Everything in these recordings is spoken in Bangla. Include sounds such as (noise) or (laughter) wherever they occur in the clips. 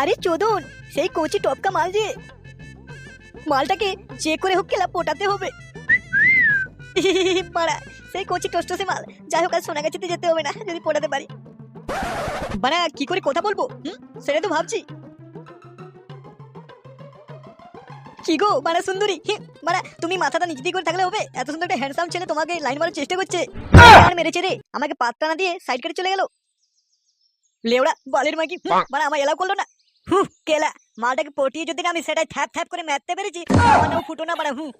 আরে চোদন সেই কচি টপকা মাল যে মালটাকে যে করে হোক খেলা পোটাতে হবে। সেই কচি টসটসে মাল। যাই হোক আর যেতে হবে না যদি পোটাতে পারি। কি করে কথা বলব? হুম? সেটা তো ভাবছি। কি গো বাড়া সুন্দরী? বাড়া তুমি মাথাটা নিচ করে থাকলে হবে। এত সুন্দর একটা হ্যান্ডসাম ছেলে তোমাকে লাইন মারার চেষ্টা করছে। মেরেছে রে। আমাকে পাত্তা না দিয়ে সাইড কেটে চলে গেল। লেওড়া বালের মাকি হুম, বাড়া আমার এলাও করল না। হু কেলা মালটাকে পটিয়ে যদি না আমি সেটাই থ্যাপ থ্যাপ করে মারতে পেরেছি নাম ফুটো না বাড়া হুম।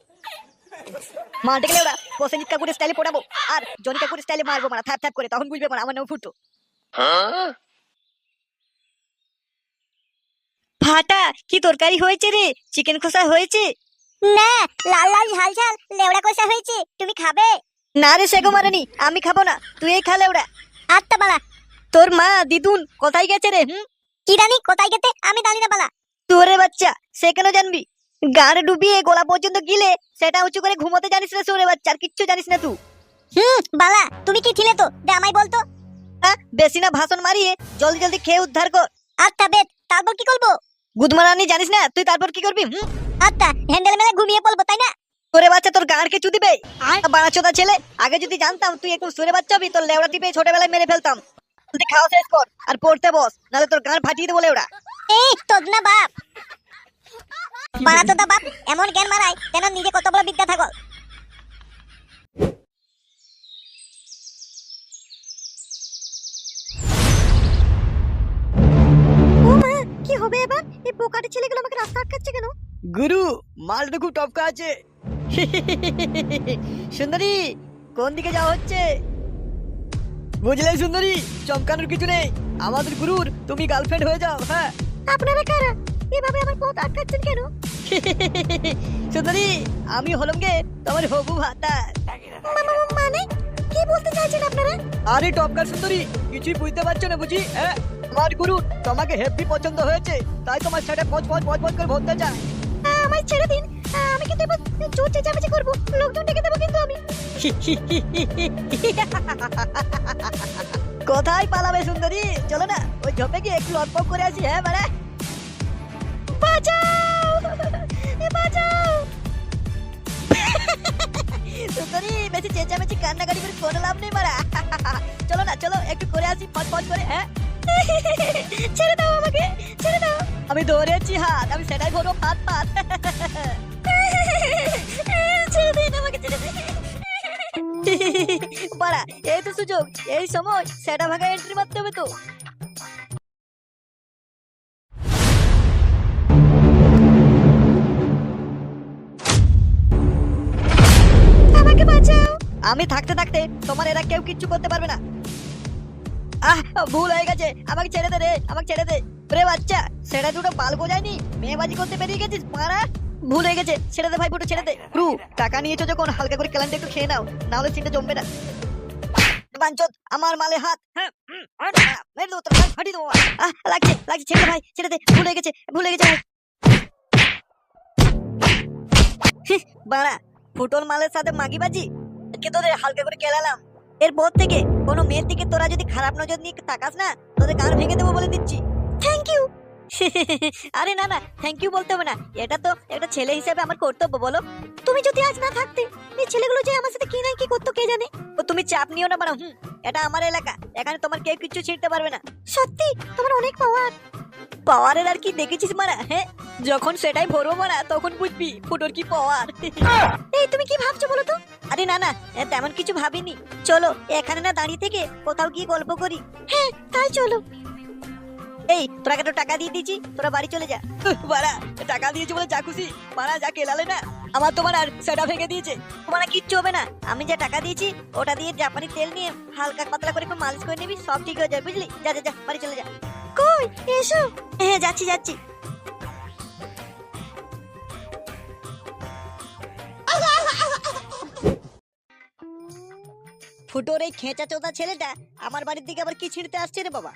মালটাকে লেওড়া প্রসেনজিৎ স্টাইলে পড়াবো। আর জনি কাকুরের স্টাইলে মারবো মারা থ্যাপ থ্যাপ করে তখন বুঝবে মারা আমার নাম ফুটো। ফাটা কি তরকারি হয়েছে রে? চিকেন কষা হয়েছে? না লাল লাল ঝাল ঝাল লেওড়া কষা হয়েছে তুমি খাবে? না রে সেগো মারানি আমি খাব না তুই এই খা লেওড়া। আত্মা বালা তোর মা দিদুন কোথায় গেছে রে হুম? কি রানী কোথায় গেতে আমি জানি না বালা তোরে বাচ্চা সে কেন জানবি? গাড় ডুবিয়ে গলা পর্যন্ত গিলে সেটা উঁচু করে ঘুমোতে জানিস না সোরে বাচ্চা আর কিচ্ছু জানিস না তুই। হুম বালা তুমি কি ছিলে তো? দে আমায় বলতো। বেশি না ভাষণ মারিয়ে জলদি জলদি খেয়ে উদ্ধার কর। আত্মা বেদ তারপর কি করব? গুদমারানি জানিস না তুই তারপর কি করবি হুম? আত্মা হ্যান্ডেল মেলে ঘুমিয়ে পড়ব তাই না? তোরে বাচ্চা তোর গাঁড় কে চুদিবে বাড়া চোদা ছেলে আগে যদি জানতাম তুই একটু সুরে বাচ্চা হবি তোর লেওড়া টিপে ছোটবেলায় মেরে ফেলতাম। তুই খাওয়া শেষ কর আর পড়তে বস নাহলে তোর গাঁড় ফাটিয়ে দেবো লেওড়া এই তোর না বাপ। তো বাপ এমন জ্ঞান মারায় যেন নিজে কত বড় বিদ্যা থাকো ও মা কি হবে এবার? এই পোকাটা ছেলেগুলো আমাকে রাস্তা আটকাচ্ছে কেন? গুরু মালটা খুব টপকা আছে। (laughs) সুন্দরী কোন দিকে যাওয়া হচ্ছে? বুঝলে সুন্দরী? চমকানোর কিছু নেই। আমাদের গুরুর তুমি গার্লফ্রেন্ড হয়ে যাও হ্যাঁ। আপনারা কারা? এভাবে আমার পথ আটকাচ্ছেন কেন? (laughs) সুন্দরী আমি হলাম গে তোমার হবু ভাতা। মানে? কি বলতে চাইছেন আপনারা? আরে টপকার সুন্দরী কিছুই বুঝতে পারছ না বুঝি হ্যাঁ? আমার গুরু তোমাকে হেভি পছন্দ হয়েছে তাই তোমার সাথে পচ পচ পচ পচ করে ভরতে চায়। আমায় ছেড়ে দিন। আমি কিন্তু এবার জোর চেঁচামেচি করব। লোকজন ডেকে দেবো কিন্তু আমি। (laughs) কোথায় পালাবে সুন্দরী? চলো না ওই ঝোপে গিয়ে একটু লটপক করে আসি হ্যাঁ মানে? বাঁচাও! বাঁচাও! সুন্দরী বেশি চেঁচামেচি কান্নাকাটি করে কোনো লাভ নেই মারা চলো না চলো একটু করে আসি করে হ্যাঁ? ছেড়ে দাও আমাকে আমি ধরেছি হাত আমি সেটাই বলব ছেড়ে দিন আমাকে এই তো সুযোগ, এই সময় সেটা এন্ট্রি মারতে হবে তো। আমি থাকতে থাকতে তোমার এরা কেউ কিচ্ছু করতে পারবে না। আহ, ভুল হয়ে গেছে, আমাকে ছেড়ে দে রে, আমাকে ছেড়ে দে। রে বাচ্চা সেটা দুটো বাল গোজায়নি? মেয়েবাজি করতে বেরিয়ে গেছিস ভুল হয়ে গেছে, ছেড়ে দে ভাই ফুটো ছেড়ে দে। রু টাকা নিয়েছো যখন, হালকা করে ক্যালেন্ডার একটু খেয়ে নাও না হলে জমবে না। বাঞ্চত আমার মালে হাত। মেরে দেবো তোর ফাটিয়ে দেবো লাগছে লাগছে, ছেড়ে ভাই, ছেড়ে দে, ভুল গেছে ভুল গেছে ভাই। বাড়া ফুটল মালের সাথে মাগিবাজি তোদের হালকা করে কেলালাম। এরপর থেকে কোনো মেয়ের দিকে তোরা যদি খারাপ নজর নিয়ে তাকাস না, তোদের গান ভেঙে দেবো বলে দিচ্ছি। থ্যাংক ইউ (laughs) আরে না না থ্যাংক ইউ বলতে হবে না। এটা তো একটা ছেলে হিসেবে আমার কর্তব্য বলো। তুমি যদি আজ না থাকতে এই ছেলেগুলো যে আমার সাথে কি নাই কি করতো কে জানে? ও তুমি চাপ নিও না বাড়া এটা আমার এলাকা। এখানে তোমার কেউ কিচ্ছু ছিঁড়তে পারবে না। সত্যি? তোমার অনেক পাওয়ার পাওয়ারের আর কি দেখেছিস মারা? হ্যাঁ? যখন সেটাই ভরবো মারা তখন বুঝবি ফুটোর কি পাওয়ার (laughs) এই তুমি কি ভাবছ বলো তো? আরে না না তেমন কিছু ভাবিনি। চলো এখানে না দাঁড়িয়ে থেকে কোথাও গিয়ে গল্প করি। হ্যাঁ তাই চলো। এই, তোরা তো টাকা দিয়ে দিয়েছি, তোরা বাড়ি চলে যা। বাড়া টাকা দিয়েছি বলে যা খুশি। বাড়া যা কেলালে না। আমার তোমার আর সেটা ভেঙে দিয়েছে। তোমার কিচ্ছু হবে না। আমি যা টাকা দিয়েছি, ওটা দিয়ে জাপানি তেল নিয়ে হালকা পাতলা করে একটু মালিশ করে নিবি, সব ঠিক হয়ে যাবে, বুঝলি? যা যা যা, বাড়ি চলে যা। কই, এসো। হ্যাঁ যাচ্ছি যাচ্ছি। ফুটোর এই খেঁচা চোদা ছেলেটা আমার বাড়ির দিকে আবার কি ছিঁড়তে আসছে রে বাবা?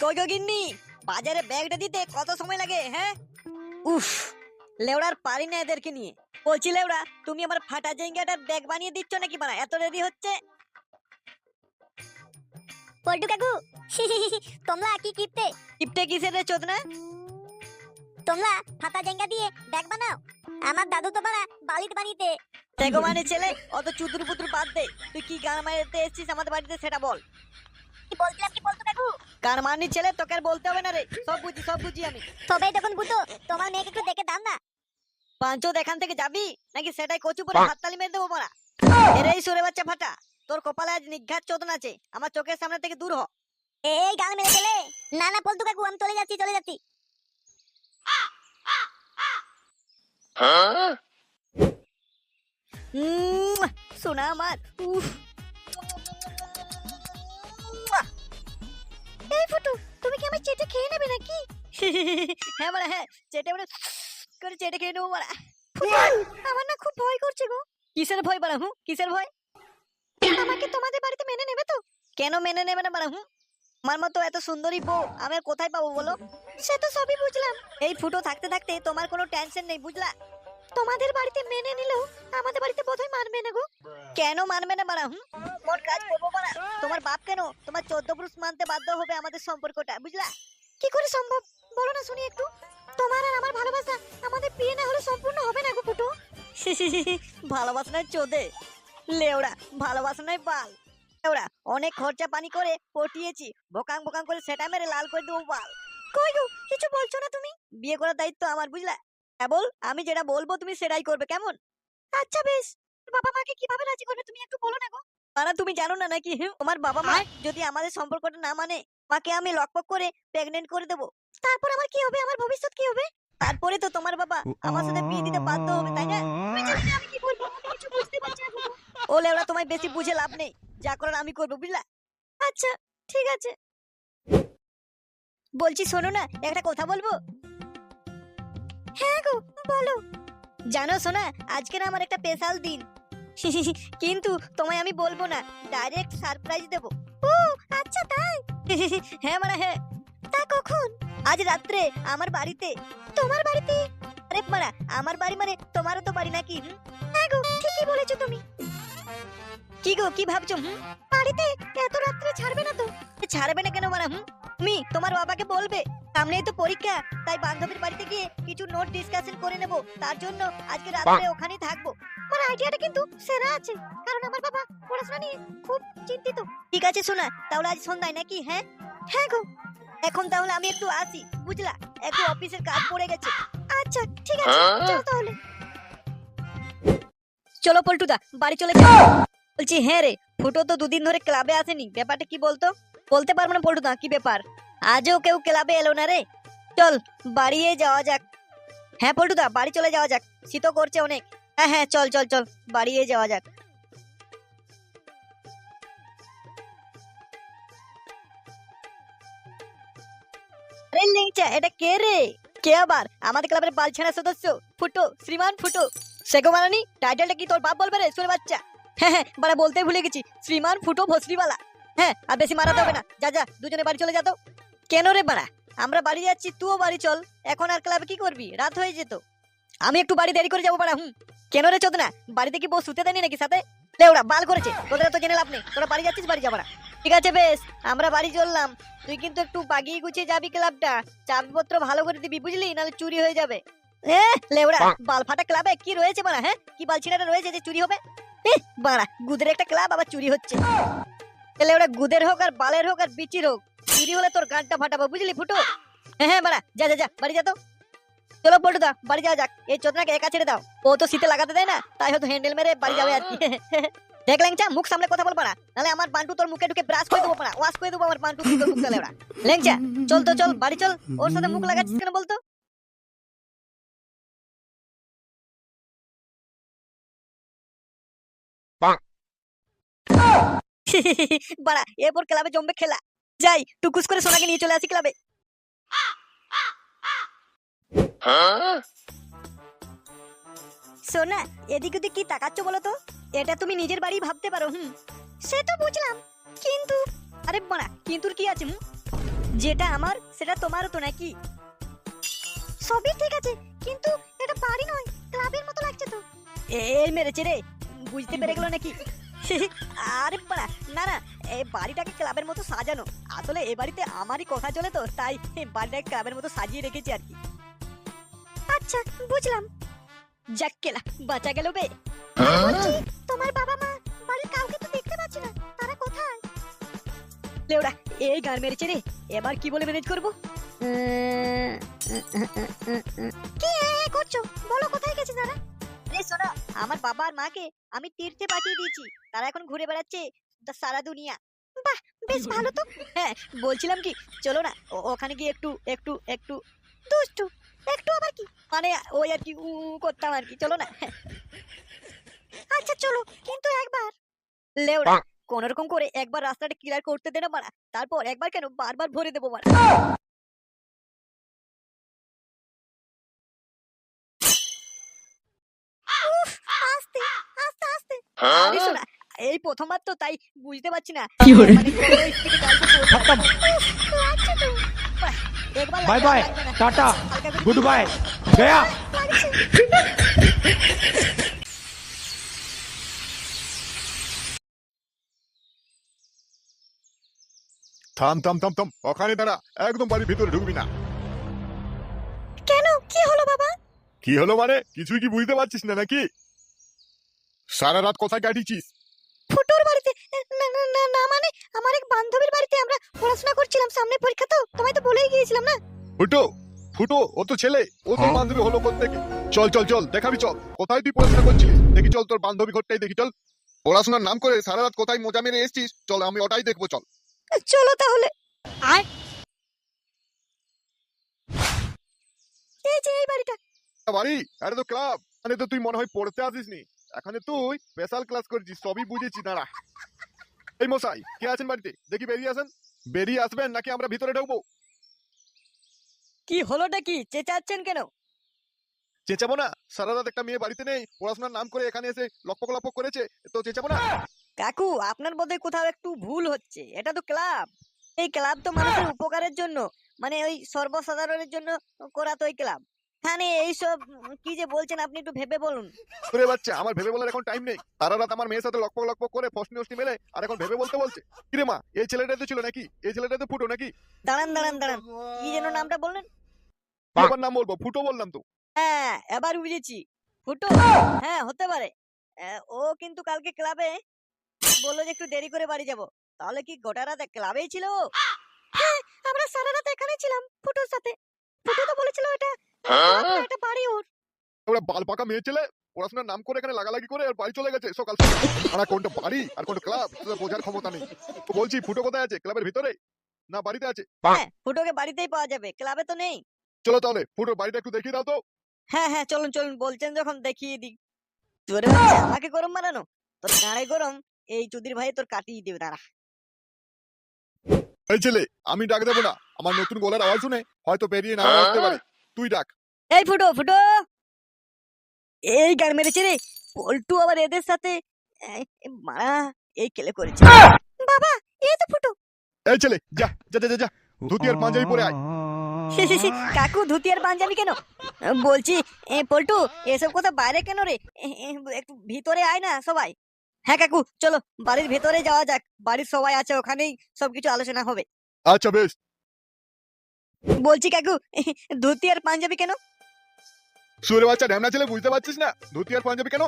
কই গো গিন্নি? বাজারে ব্যাগটা দিতে কত সময় লাগে হ্যাঁ? উফ লেওড়ার পারি না এদেরকে নিয়ে। বলছি লেওড়া তুমি আমার ফাটা জেঙ্গাটার ব্যাগ বানিয়ে দিচ্ছ নাকি বানা এত রেডি হচ্ছে? পল্টু কাকু (laughs) তোমরা কি কিপতে টিপটে কিসের রে চোদনা? তোমরা ফাতা জেঙ্গা দিয়ে ব্যাগ বানাও। আমার দাদু তো পারা বালিট বানিতে দেখো মানে ছেলে অত চুদুর পুতুর বাদ দে। তুই কি গান মারতে এসেছিস আমাদের বাড়িতে সেটা বল। কি বলছিলাম কি কাকু? ছেলে তোকে আর বলতে হবে না রে। সব বুঝি সব বুঝি আমি। তবেই তখন বুঝো তোমার মেয়েকে একটু দেখে দাম না। পাঁচও এখান থেকে যাবি? নাকি সেটাই কচু পরে হাততালি মেরে দেবো মারা এরেই সরে বাচ্চা ফাটা। তোর কপালে আজ নিঘাত চোদন আছে। আমার চোখের সামনে থেকে দূর হ। এই গাল মেরে গেলে না না পল্টু কাকু আমি চলে যাচ্ছি চলে যাচ্ছি। উম, শোনা আমার উফ। এই ফুটু তুমি কি আমার চেটে খেয়ে নেবে নাকি? হ্যাঁ মানে হ্যাঁ চেটে মানে করে চেটে খেয়ে নেব মারা আমার না খুব ভয় করছে গো। কিসের ভয় বাড়া হুঁ? কিসের ভয়? আমাকে তোমাদের বাড়িতে মেনে নেবে তো? কেন মেনে নেবে না বাড়া হুঁ? আমার মতো এত সুন্দরী বউ আমি কোথায় পাবো বলো? সে তো সবই বুঝলাম। এই ফুটো থাকতে থাকতে তোমার কোনো টেনশন নেই বুঝলা? তোমাদের বাড়িতে মেনে নিলেও আমাদের বাড়িতে বোধহয় মানবে না গো। কেন মানবে না বাড়া হুঁ মোর কাজ করব বাড়া তোমার বাপ কেন? তোমার চোদ্দ পুরুষ মানতে বাধ্য হবে আমাদের সম্পর্কটা, বুঝলা? কি করে সম্ভব? বলো না শুনি একটু। তোমার আর আমার ভালোবাসা আমাদের বিয়ে না হলে সম্পূর্ণ হবে না গো ফুটু (laughs) ভালোবাসা নয় চোদে। লেওড়া, ভালোবাসা নয় বাল। লেওড়া, অনেক খরচা পানি করে পটিয়েছি। বোকাং বোকাং করে সেটা মেরে লাল করে দেবো বাল। কই গো, কিছু বলছো না তুমি? বিয়ে করার দায়িত্ব আমার, বুঝলা? কেবল আমি যেটা বলব তুমি সেটাই করবে কেমন? আচ্ছা বেশ। বাবা মাকে কীভাবে রাজি করবে তুমি একটু বলো না গো। মানা তুমি জানো না নাকি? তোমার বাবা মা যদি আমাদের সম্পর্কটা না মানে মাকে আমি লকপক করে প্রেগনেন্ট করে দেবো। তারপর আমার কি হবে? আমার ভবিষ্যৎ কি হবে? তারপরে তো তোমার বাবা আমার সাথে বিয়ে দিতে বাধ্য হবে তাই না? আমি কি বলব কিছু বুঝতে পারছি ও তোমায় বেশি বুঝে লাভ নেই। যা করার আমি করব বুঝলা? আচ্ছা ঠিক আছে। বলছি শোনো না একটা কথা বলব? হ্যাঁ গো, বলো। জানো শোনা আজকে না আমার একটা স্পেশাল দিন। (laughs) কিন্তু তোমায় আমি বলব না ডাইরেক্ট সারপ্রাইজ দেবো। ও আচ্ছা তাই। (laughs) হ্যাঁ মানে হ্যাঁ। তা কখন? আজ রাত্রে, আমার বাড়িতে। তোমার বাড়িতে? আরে মারা, আমার বাড়ি মানে তোমারও তো বাড়ি নাকি? হ্যাঁ গো, ঠিকই বলেছ তুমি। কি গো, কি ভাবছ? হুম? বাড়িতে এত রাত্রে ছাড়বে না তো? ছাড়বে না কেন মারা, হুম? তুমি, তোমার বাবাকে বলবে। সামনেই তো পরীক্ষা তাই বান্ধবীর বাড়িতে গিয়ে কিছু নোট ডিসকাশন করে নেব। তার জন্য আজকে রাত্রে ওখানেই থাকব। আমার আইডিয়াটা কিন্তু সেরা আছে কারণ আমার বাবা পড়াশোনা নিয়ে খুব চিন্তিত। ঠিক আছে শোনা তাহলে আজ সন্ধ্যায় নাকি হ্যাঁ? হ্যাঁ গো। এখন তাহলে আমি একটু আসি বুঝলা? একটু অফিসের কাজ পড়ে গেছে। আচ্ছা ঠিক আছে চলো তাহলে। চলো পল্টুদা বাড়ি চলে যাও বলছি হ্যাঁ রে ফুটো তো দুদিন ধরে ক্লাবে আসেনি ব্যাপারটা কি বলতো? বলতে পারব না পল্টুদা কি ব্যাপার? আজও কেউ ক্লাবে এলো না রে। চল, বাড়িয়ে যাওয়া যাক। হ্যাঁ পল্টুদা, বাড়ি চলে যাওয়া যাক। শীত করছে অনেক। হ্যাঁ হ্যাঁ চল চল চল, বাড়িয়ে যাওয়া যাক। এটা কে রে? কে আবার? আমাদের ক্লাবের বালছেনা সদস্য। ফুটো, শ্রীমান ফুটো। সেগো মারানি টাইটেলটা কি তোর বাপ বলবে রে শুনে বাচ্চা? হ্যাঁ হ্যাঁ বাড়া বলতে ভুলে গেছি। শ্রীমান ফুটো ভস্রিওয়ালা হ্যাঁ আর বেশি মারাতে হবে না। যা যা, দুজনে বাড়ি চলে যা তো। কেন রে বাড়া? আমরা বাড়ি যাচ্ছি তুইও বাড়ি চল। এখন আর ক্লাবে কি করবি? রাত হয়ে যেত। আমি একটু বাড়ি দেরি করে যাব বাড়া হুম। কেন রে চোদ না বাড়িতে কি বউ শুতে দেয়নি নাকি সাথে? লেওড়া বাল করেছে। তোদের তো জেনে লাভ নেই। তোরা বাড়ি যাচ্ছিস বাড়ি যাবারা ঠিক আছে বেশ। আমরা বাড়ি চললাম। তুই কিন্তু একটু বাগিয়ে গুছিয়ে যাবি ক্লাবটা। চাবিপত্র ভালো করে দিবি বুঝলি? নাহলে চুরি হয়ে যাবে। এ লেওড়া বাল ফাটা ক্লাবে কি রয়েছে বাড়া হ্যাঁ? কি বালছিনাটা রয়েছে যে চুরি হবে? বাড়া গুদের একটা ক্লাব আবার চুরি হচ্ছে। এ লেওড়া গুদের হোক আর বালের হোক আর বিচির হোক। চুরি হলে তোর গানটা ফাটাবো বুঝলি ফুটো? হ্যাঁ হ্যাঁ বাড়া যা যা যা বাড়ি যা তো। চলো পল্টুদা বাড়ি যাওয়া যাক। এই চোদনাকে একা ছেড়ে দাও। ও তো শীতে লাগাতে দেয় না তাই হয়তো হ্যান্ডেল মেরে বাড়ি যাবে আর কি। চা মুখ সামনে কথা নাহলে আমার বান্টু তোর মুখে ঢুকে ব্রাশ করে দেবো ওয়াশ করে দেবো আমার বান্টু তোর মুখ লেংচা চল তো চল বাড়ি চল। ওর সাথে মুখ লাগাচ্ছিস কেন বলতো? বাড়া এরপর ক্লাবে জমবে খেলা। যাই, টুকুস করে সোনাকে নিয়ে চলে আসি ক্লাবে। সোনা, এদিক ওদিক কি তাকাচ্ছ বলো তো? এটা তুমি নিজের বাড়ি ভাবতে পারো, হুম? সে তো বুঝলাম, কিন্তু, আরে বাড়া কিন্তু কি আছে, হুম? যেটা আমার, সেটা তোমারও তো নাকি? সবই ঠিক আছে, কিন্তু এটা বাড়ি নয়, ক্লাবের মতো লাগছে তো। এই মেরেছে রে, বুঝতে পেরে গেল নাকি? আরে বাড়া না না এই বাড়িটাকে ক্লাবের মতো সাজানো আসলে এ বাড়িতে আমারই কথা চলে তো তাই এই বাড়িটাকে ক্লাবের মতো সাজিয়ে রেখেছি আর কি আচ্ছা বুঝলাম যাক কেলা বাঁচা গেল বে তোমার বাবা মা বাড়ির কাউকে তো দেখতে পাচ্ছি না তারা কোথায় লেওড়া এই গান মেরেছে রে এবার কি বলে ম্যানেজ করব কি এ করছ বলো কোথায় গেছে তারা রে শোনো আমার বাবা আর মাকে আমি তীর্থে পাঠিয়ে দিয়েছি। তারা এখন ঘুরে বেড়াচ্ছে সারা দুনিয়া। বাহ বেশ ভালো তো। হ্যাঁ বলছিলাম কি চলো না ওখানে গিয়ে একটু একটু একটু দুষ্টু একটু আবার কি? মানে ওই আর কি উ করতাম আর কি চলো না। আচ্ছা চলো কিন্তু একবার। লেওড়া কোন রকম করে একবার রাস্তাটা ক্লিয়ার করতে দেনা মারা তারপর একবার কেন বারবার ভরে দেবো মারা? প্রথমবার তো তাই বুঝতে পারছি না। মানে আচ্ছা bye bye tata good bye Gaya. থাম থাম থাম থাম ওখানে দাঁড়া একদম বাড়ির ভিতরে ঢুকবি না। কেন? কি হলো বাবা? কি হলো মানে? কিছুই কি বুঝতে পারছিস না নাকি? সারা রাত কোথায় কাটিয়েছিস? ফুটোর বাড়িতে না না না না মানে আমার এক বান্ধবীর বাড়িতে আমরা পড়াশোনা করছিলাম সামনে পরীক্ষা তো তোমায় তো বলেই গিয়েছিলাম না? ফুটো ফুটো ও তো ছেলে ও তোর বান্ধবী হলো থেকে চল চল চল দেখাবি চল কোথায় তুই পড়াশোনা করছিস দেখি চল তোর বান্ধবী ঘরটাই দেখি চল। পড়াশোনার নাম করে সারা রাত কোথায় মজা মেরে এসছিস? চল আমি ওটাই দেখব চল। চলো তাহলে। আয়। এই যে এই বাড়িটা। বাড়ি? আরে তো ক্লাব। মানে তো তুই মনে হয় পড়তে আসিস নি এখানে তুই স্পেশাল ক্লাস করছিস সবই বুঝেছি দাঁড়া। এই মশাই কে আছেন বাড়িতে? দেখি বেরিয়ে আসেন। বেরিয়ে আসবেন নাকি আমরা ভিতরে ঢুকবো? কি হলোটা কি? চেঁচাচ্ছেন কেন? চেঁচাবো না। সারা রাত একটা মেয়ে বাড়িতে নেই পড়াশোনার নাম করে এখানে এসে লপক লপক করেছে তো চেঁচাবো না? কাকু আপনার বোধহয় কোথাও একটু ভুল হচ্ছে। এটা তো ক্লাব। এই ক্লাব তো মানুষের উপকারের জন্য মানে ওই সর্বসাধারণের জন্য করা তো এই ক্লাব। এখানে এইসব কি যে বলছেন আপনি একটু ভেবে বলুন। বাচ্চা আমার ভেবে বলার এখন টাইম নেই। সারা রাত আমার মেয়ের সাথে লকপক লকপক করে ফসনি মেলে আর এখন ভেবে বলতে বলছে। কিরে মা এই ছেলেটা তো ছিল নাকি? এই ছেলেটা তো ফুটো নাকি? দাঁড়ান দাঁড়ান দাঁড়ান কি যেন নামটা বললেন? কি আবার নাম বলব? ফুটো বললাম তো। হ্যাঁ এবার বুঝেছি। ফুটো হ্যাঁ হতে পারে। ও কিন্তু কালকে ক্লাবে বলল যে একটু দেরি করে বাড়ি যাব। তাহলে কি গোটা রাত ক্লাবেই ছিল হ্যাঁ আমরা সারা রাত এখানেই ছিলাম ফুটোর সাথে। ফুটো তো বলেছিল এটা এটা বাড়ি ওর। ওরা বাল পাকা মেয়ে ছেলে। পড়াশোনার নাম করে এখানে লাগালাগি করে আর বাড়ি চলে গেছে। সকাল সকাল। আর কোনটা বাড়ি আর কোনটা ক্লাব বোঝার ক্ষমতা নেই। তো বলছি ফুটো কোথায় আছে? ক্লাবের ভিতরে? না বাড়িতে আছে। হ্যাঁ ফুটোকে বাড়িতেই পাওয়া যাবে। ক্লাবে তো নেই। চলো তাহলে ফুটোর বাড়িটা একটু দেখিয়ে দাও তো। হ্যাঁ হ্যাঁ চলুন চলুন বলছেন যখন দেখিয়ে দিই। তোরে আমাকে গরম মারানো তোর গাড়ে গরম এই চুদির ভাই তোর কাটিয়ে দেবে দাঁড়া। এই ছেলে আমি ডাক দেবো না। আমার নতুন গলার আওয়াজ শুনে হয়তো বেরিয়ে না আসতে পারে। তুই ডাক। এই ফুটো ফুটো! এই গান মেরেছে রে। পল্টু আবার এদের সাথে মারা এই কেলে করেছে। বাবা এই তো ফুটো। এই ছেলে যা যা যা, যা ধুতি আর পাঞ্জাবি পরে আয়। কাকু ধুতি আর পাঞ্জাবি কেন? বলছি এ পল্টু এসব কথা বাইরে কেন রে? একটু ভিতরে আয় না সবাই। হ্যাঁ কাকু চলো বাড়ির ভেতরে যাওয়া যাক। বাড়ির সবাই আছে ওখানেই সবকিছু আলোচনা হবে। আচ্ছা বেশ। বলছি কাকু ধুতি আর পাঞ্জাবি কেন? সুরে বাচ্চা ঢ্যামনা ছেলে বুঝতে পারছিস না? ধুতি আর পাঞ্জাবি কেন?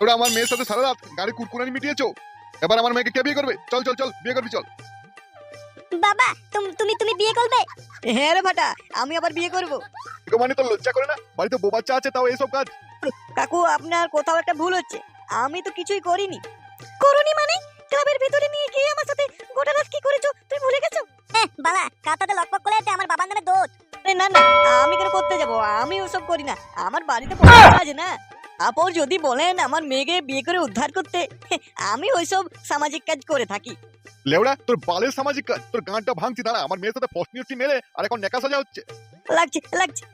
ওরা আমার মেয়ের সাথে সারা রাত গাড়ি কুরকুরানি মিটিয়েছো। এবার আমার মেয়েকে কে বিয়ে করবে? চল চল চল বিয়ে করবি চল। বাবা তুম- তুমি তুমি বিয়ে করবে? হ্যাঁ রে ভাটা আমি আবার বিয়ে করব। মানে তো লজ্জা করে না? বাড়িতে বউ বাচ্চা আছে তাও এইসব কাজ? কাকু আপনার কোথাও একটা ভুল হচ্ছে। আমি তো কিছুই করিনি। করনি মানে? ক্লাবের ভিতরে নিয়ে গিয়ে আমার সাথে গোটা রাত কি করেছ? তুমি ভুলে গেছো? হ্যাঁ বালা কাতাতে লকপক করে আছে আমার বাবার নামে দোষ। আরে না না আমি কেন করতে যাব? আমি ওসব করি না। আমার বাড়িতে পড়াশোনা আছে না। আপর যদি বলেন আমার মেয়েকে বিয়ে করে উদ্ধার করতে আমি ওইসব সামাজিক কাজ করে থাকি। লেওড়া তোর বালের সামাজিক কাজ তোর গাঁটটা ভাঙছি দাঁড়া আমার মেয়ের সাথে ফসনি উঠি মেরে আর এখন নেকা সাজা হচ্ছে। লাগছে লাগছে।